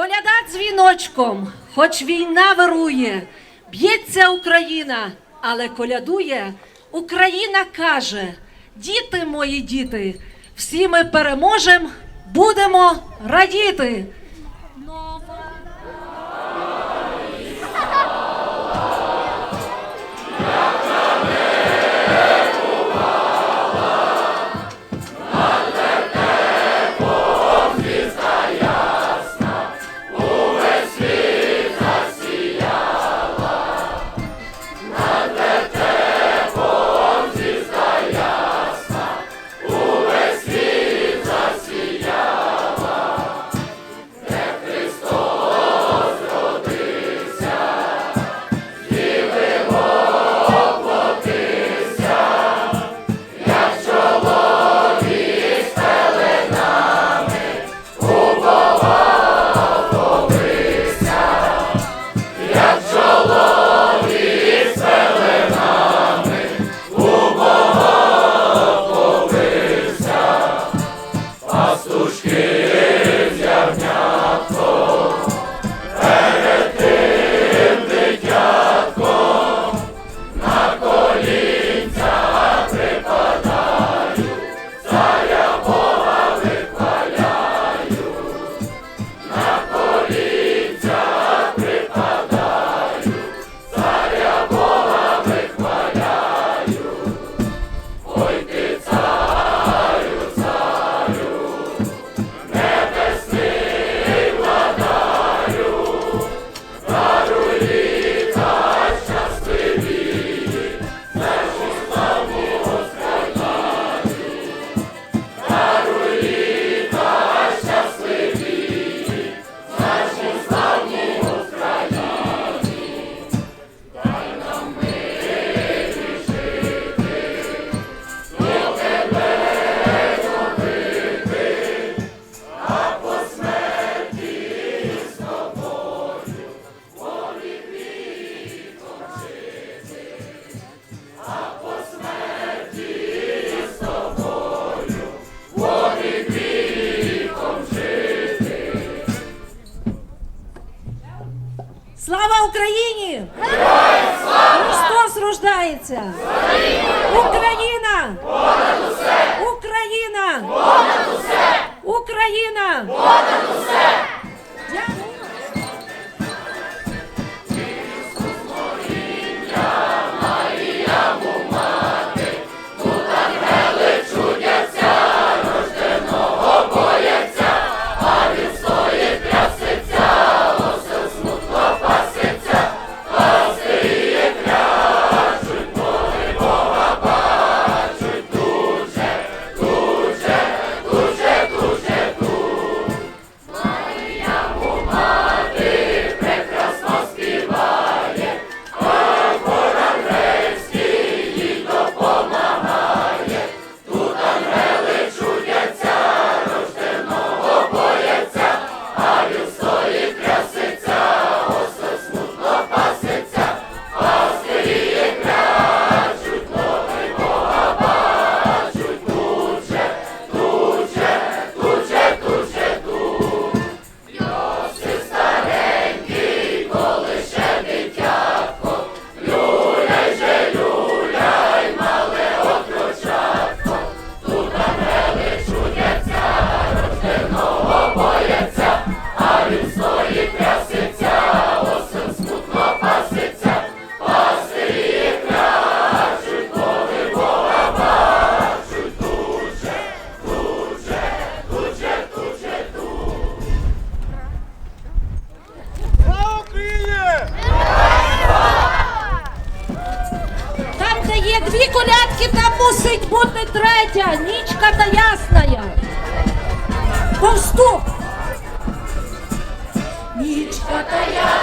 Коляда дзвіночком, хоч війна вирує, б'ється Україна, але колядує, Україна каже: діти мої діти, всі ми переможемо, будемо радіти. Слава Україні! Христос рождається! Україна! Україна! Україна! Дякую. Дві колядки, там мусить бути третя. Нічка та ясна. Повступ. Нічка та ясна.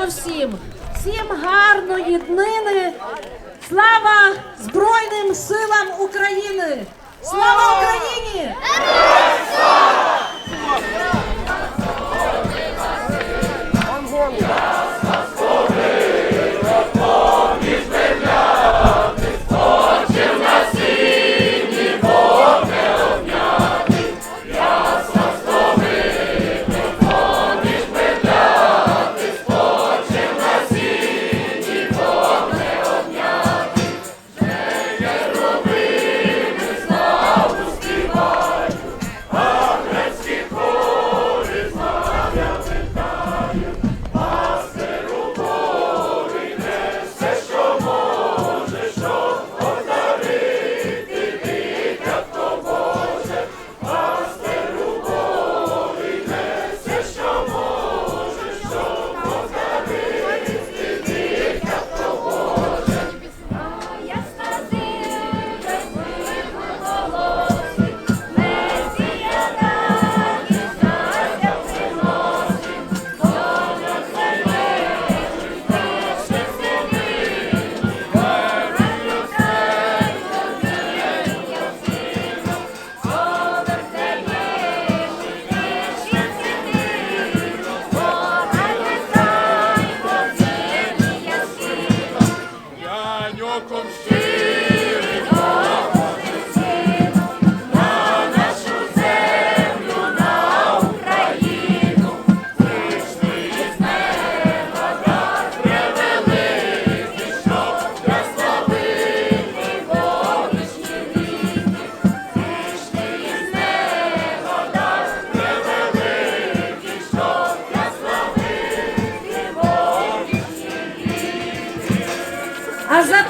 Дякуємо всім. Всім гарної днини. Слава Збройним силам України! Слава Україні! Яньоком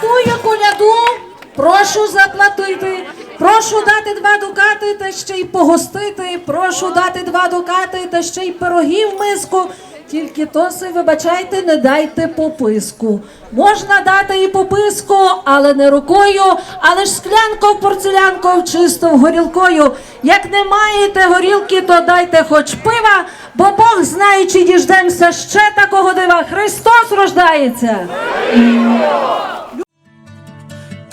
Тую коляду прошу заплатити, прошу дати два дукати та ще й погостити, прошу дати два дукати та ще й пирогів миску. Тільки то си, вибачайте, не дайте пописку. Можна дати і пописку, але не рукою, але ж склянкою порцелянкою, чисто горілкою. Як не маєте горілки, то дайте хоч пива, бо Бог знає, чи діждемося ще такого дива. Христос рождається.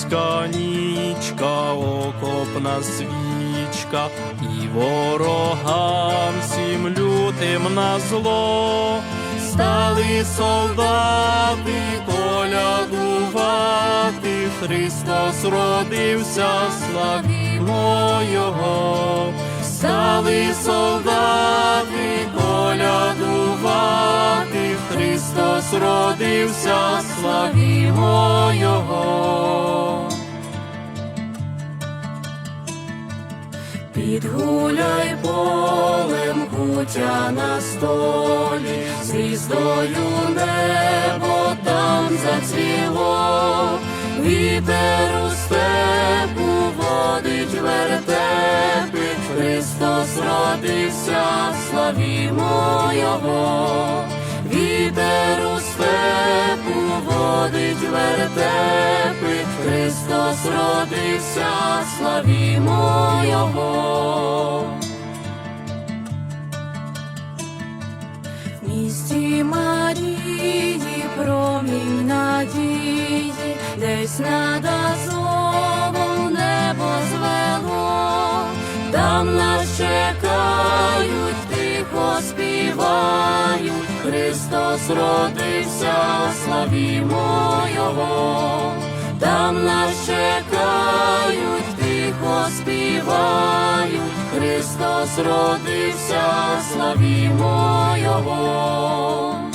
Нічка, окопна свічка, і ворогам всім лютим на зло, стали солдати колядувати, Христос родився, славімо Його, стали солдати колядувати, Христос родився, славімо Його. Підгуляй полем кутя на столі, звіздою небо там зацвіло, вітер у степу водить вертепи, Христос родився, славімо Його, вітер у степу водить вертепи, Христос родився, славімо Його. В місті Марії промінь надії, десь над там нас чекають, тихо співають, Христос родився, славімо Його, там нас чекають, тихо співають, Христос родився, славімо Його.